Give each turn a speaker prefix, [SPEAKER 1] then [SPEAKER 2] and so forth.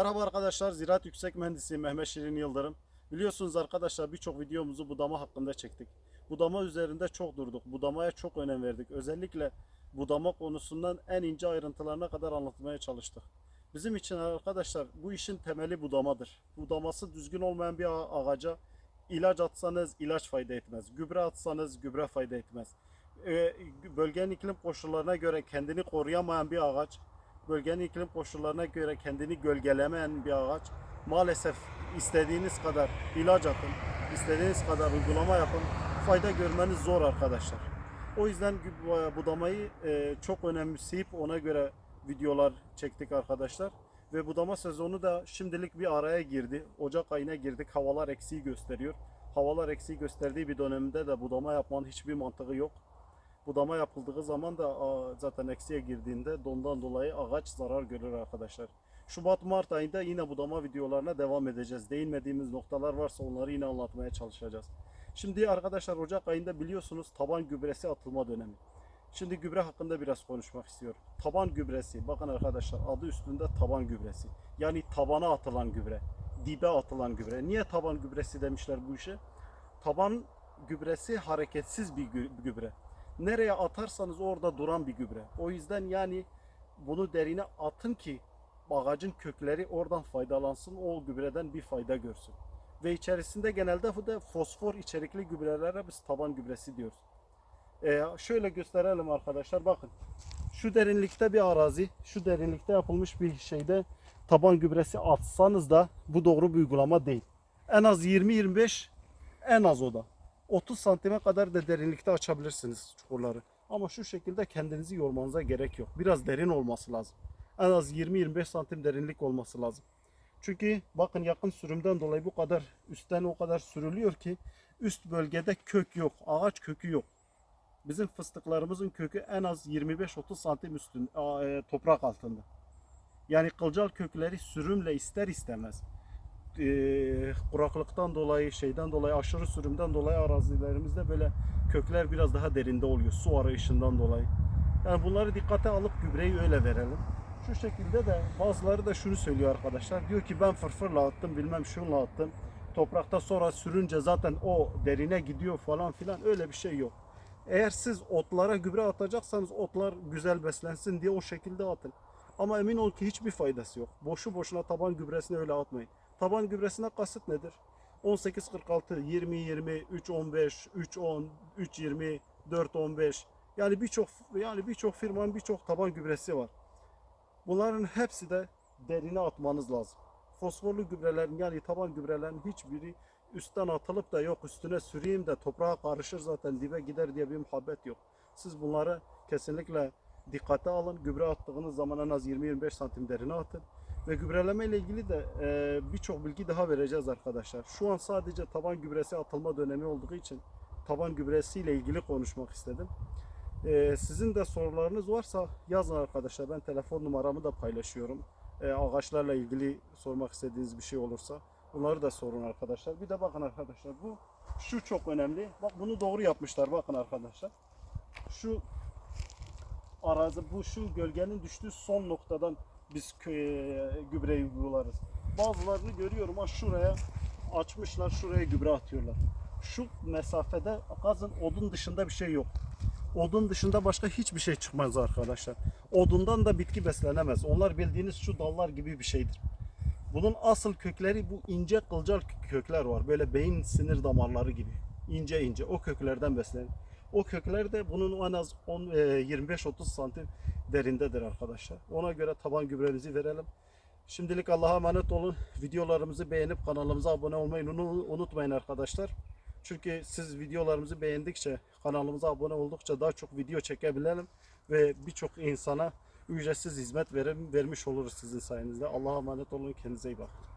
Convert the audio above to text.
[SPEAKER 1] Merhaba arkadaşlar, Ziraat Yüksek Mühendisi Mehmet Şirin Yıldırım. Biliyorsunuz arkadaşlar birçok videomuzu budama hakkında çektik. Budama üzerinde çok durduk. Budamaya çok önem verdik. Özellikle budama konusundan en ince ayrıntılarına kadar anlatmaya çalıştık. Bizim için arkadaşlar bu işin temeli budamadır. Budaması düzgün olmayan bir ağa- ağaca ilaç atsanız ilaç fayda etmez. Gübre atsanız gübre fayda etmez. Ee, bölgenin iklim koşullarına göre kendini koruyamayan bir ağaç bölgenin iklim koşullarına göre kendini gölgelemeyen bir ağaç maalesef istediğiniz kadar ilaç atın, istediğiniz kadar uygulama yapın fayda görmeniz zor arkadaşlar. O yüzden gü- budamayı e, çok önemseyip ona göre videolar çektik arkadaşlar. Ve budama sezonu da şimdilik bir araya girdi. Ocak ayına girdik. Havalar eksiği gösteriyor. Havalar eksiği gösterdiği bir dönemde de budama yapmanın hiçbir mantığı yok. Budama yapıldığı zaman da zaten eksiye girdiğinde dondan dolayı ağaç zarar görür arkadaşlar. Şubat Mart ayında yine budama videolarına devam edeceğiz. Değinmediğimiz noktalar varsa onları yine anlatmaya çalışacağız. Şimdi arkadaşlar Ocak ayında biliyorsunuz taban gübresi atılma dönemi. Şimdi gübre hakkında biraz konuşmak istiyorum. Taban gübresi, bakın arkadaşlar adı üstünde taban gübresi. Yani tabana atılan gübre, dibe atılan gübre. Niye taban gübresi demişler bu işe? Taban gübresi hareketsiz bir gü- gübre nereye atarsanız orada duran bir gübre. O yüzden yani bunu derine atın ki ağacın kökleri oradan faydalansın, o gübreden bir fayda görsün. Ve içerisinde genelde bu da fosfor içerikli gübrelere biz taban gübresi diyoruz. Ee, şöyle gösterelim arkadaşlar bakın. Şu derinlikte bir arazi, şu derinlikte yapılmış bir şeyde taban gübresi atsanız da bu doğru bir uygulama değil. En az 20-25 en az o da. 30 santime kadar da derinlikte açabilirsiniz çukurları. Ama şu şekilde kendinizi yormanıza gerek yok. Biraz derin olması lazım. En az 20-25 santim derinlik olması lazım. Çünkü bakın yakın sürümden dolayı bu kadar üstten o kadar sürülüyor ki üst bölgede kök yok. Ağaç kökü yok. Bizim fıstıklarımızın kökü en az 25-30 santim üstün e, toprak altında. Yani kılcal kökleri sürümle ister istemez e, kuraklıktan dolayı şeyden dolayı aşırı sürümden dolayı arazilerimizde böyle kökler biraz daha derinde oluyor su arayışından dolayı. Yani bunları dikkate alıp gübreyi öyle verelim. Şu şekilde de bazıları da şunu söylüyor arkadaşlar. Diyor ki ben fırfırla attım bilmem şunla attım. Toprakta sonra sürünce zaten o derine gidiyor falan filan öyle bir şey yok. Eğer siz otlara gübre atacaksanız otlar güzel beslensin diye o şekilde atın. Ama emin ol ki hiçbir faydası yok. Boşu boşuna taban gübresini öyle atmayın. Taban gübresine kasıt nedir? 18 46 20 20 3 15 3 10 3 20 4 15 yani birçok yani birçok firmanın birçok taban gübresi var. Bunların hepsi de derine atmanız lazım. Fosforlu gübrelerin yani taban gübrelerin hiçbiri üstten atılıp da yok üstüne süreyim de toprağa karışır zaten dibe gider diye bir muhabbet yok. Siz bunları kesinlikle dikkate alın. Gübre attığınız zaman en az 20-25 santim derine atın. Ve gübreleme ile ilgili de e, birçok bilgi daha vereceğiz arkadaşlar. Şu an sadece taban gübresi atılma dönemi olduğu için taban gübresi ile ilgili konuşmak istedim. E, sizin de sorularınız varsa yazın arkadaşlar. Ben telefon numaramı da paylaşıyorum. E, ağaçlarla ilgili sormak istediğiniz bir şey olursa bunları da sorun arkadaşlar. Bir de bakın arkadaşlar bu şu çok önemli. Bak bunu doğru yapmışlar bakın arkadaşlar. Şu arazi bu şu gölgenin düştüğü son noktadan biz köye gübreyi uygularız. Bazılarını görüyorum ha şuraya açmışlar şuraya gübre atıyorlar. Şu mesafede gazın odun dışında bir şey yok. Odun dışında başka hiçbir şey çıkmaz arkadaşlar. Odundan da bitki beslenemez. Onlar bildiğiniz şu dallar gibi bir şeydir. Bunun asıl kökleri bu ince kılcal kökler var. Böyle beyin sinir damarları gibi. İnce ince. O köklerden beslenir. O kökler de bunun en az 10, e, 25-30 santim derindedir arkadaşlar. Ona göre taban gübremizi verelim. Şimdilik Allah'a emanet olun. Videolarımızı beğenip kanalımıza abone olmayı unu- unutmayın arkadaşlar. Çünkü siz videolarımızı beğendikçe, kanalımıza abone oldukça daha çok video çekebilelim ve birçok insana ücretsiz hizmet verim, vermiş oluruz sizin sayenizde. Allah'a emanet olun. Kendinize iyi bakın.